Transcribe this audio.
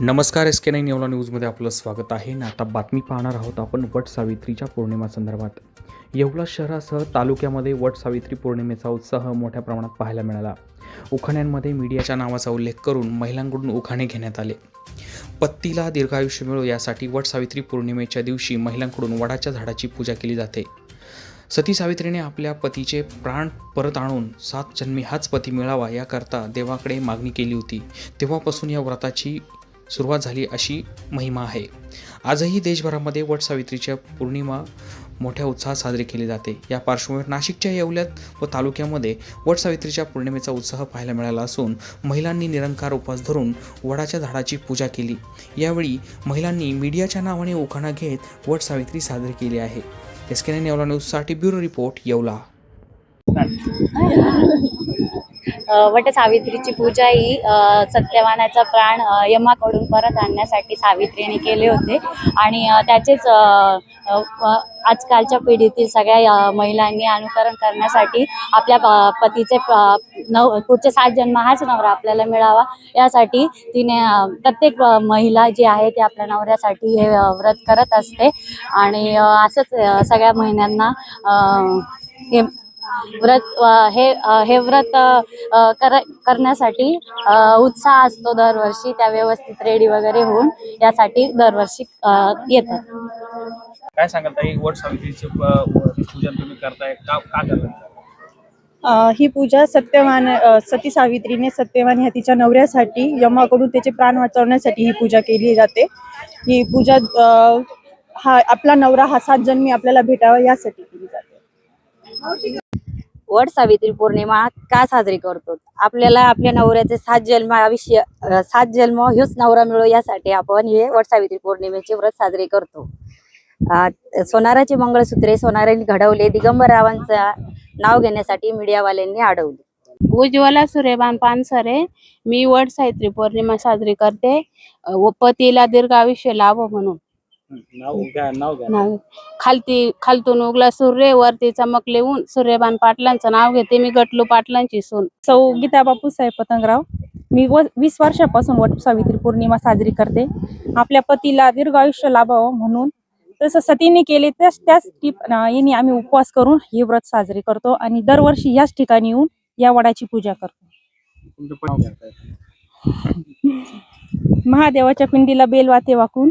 नमस्कार S K nine Yeola न्यूजमध्ये आपलं स्वागत आहे. ना आता बातमी पाहणार आहोत आपण वट सावित्रीच्या पौर्णिमा संदर्भात. येवला शहरासह तालुक्यामध्ये वट सावित्री पौर्णिमेचा उत्साह मोठ्या प्रमाणात पाहायला मिळाला. उखाण्यांमध्ये मीडियाच्या नावाचा उल्लेख करून महिलांकडून उखाणे घेण्यात आले. पत्तीला दीर्घायुष्य मिळो यासाठी वट सावित्री पौर्णिमेच्या दिवशी महिलांकडून वडाच्या झाडाची पूजा केली जाते. सती सावित्रीने आपल्या पतीचे प्राण परत आणून सात जन्मी हाच पती मिळावा याकरता देवाकडे मागणी केली होती. तेव्हापासून या व्रताची सुरुवात झाली अशी महिमा आहे. आजही देशभरामध्ये वट सावित्रीच्या पौर्णिमा मोठ्या उत्साहात साजरी केली जाते. या पार्श्वभूमीवर नाशिकच्या येवल्यात व तालुक्यामध्ये वट सावित्रीच्या पौर्णिमेचा उत्साह पाहायला मिळाला असून महिलांनी निरंकार उपवास धरून वडाच्या झाडाची पूजा केली. यावेळी महिलांनी मीडियाच्या नावाने उखाणा घेत वट सावित्री साजरी केली आहे. एस के नाईन न्यूजसाठी ब्युरो रिपोर्ट येवला. वट सावित्रीची पूजा ही सत्यवानाचा प्राण यमाकडून परत आणण्यासाठी सावित्रीने केले होते. आणि त्याचेच आजकालच्या पिढीतील सगळ्या महिलांनी अनुकरण करण्यासाठी आपल्या प- पतीचे नव पुढचे सात जन्म हाच नवरा आपल्याला मिळावा. यासाठी तिने प्रत्येक महिला जी आहे ती आपल्या नवऱ्यासाठी हे व्रत करत असते. आणि असंच सगळ्या महिन्यांना हे व्रत हे हे व्रत कर करण्यासाठी उत्साह असतो दरवर्षी त्या व्यवस्थित रेडी वगैरे होऊन यासाठी दरवर्षी येतात. काय सांगाल ताई? वट सावित्रीचे प- पूजन तुम्ही करताय. का का करताय? ही पूजा सत्यवान सती सावित्रीने सत्यवान ह्या तिच्या नवऱ्यासाठी यमाकडून त्याचे प्राण वाचवण्यासाठी ही पूजा केली जाते. ही पूजा अ, हा आपला नवरा हा सात जन्मी आपल्याला भेटावा यासाठी केली जाते. वट सावित्री पौर्णिमा का साजरी करतो? आपल्याला आपल्या नवऱ्याचे सात जन्म सात जन्म ह्योच नवरा मिळो यासाठी आपण हे वट सावित्री पौर्णिमेचे व्रत साजरे करतो. सोनाराचे मंगळसूत्रे सोनाराने घडवले. दिगंबररावांचा नाव घेण्यासाठी मीडियावाल्यांनी अडवले उज्ज्वला सूर्यबान पानसरे मी वट सावित्री पौर्णिमा साजरी करते. व पतीला दीर्घ आयुष्य लाभो म्हणून. नाव घ्या नाव घ्या नाव- खालती खालतून उगला सूर्य वरती चमकले ऊन सूर्यबान पाटलांचं नाव घेते मी गटलू पाटलांची सून. सौ गीता बापूसाहेब पतंगराव. मी व वीस वर्षापासून वट सावित्री पौर्णिमा साजरी करते. आपल्या पतीला दीर्घ आयुष्य लाभावं म्हणून. तसं सतीने केले त्याच त्याच टिप यांनी आम्ही उपवास करून हे व्रत साजरे करतो आणि दरवर्षी याच ठिकाणी येऊन या वडाची पूजा करतो. तुमचं पण नाव घ्या. महादेवाच्या पिंडीला बेल वाते वाकून.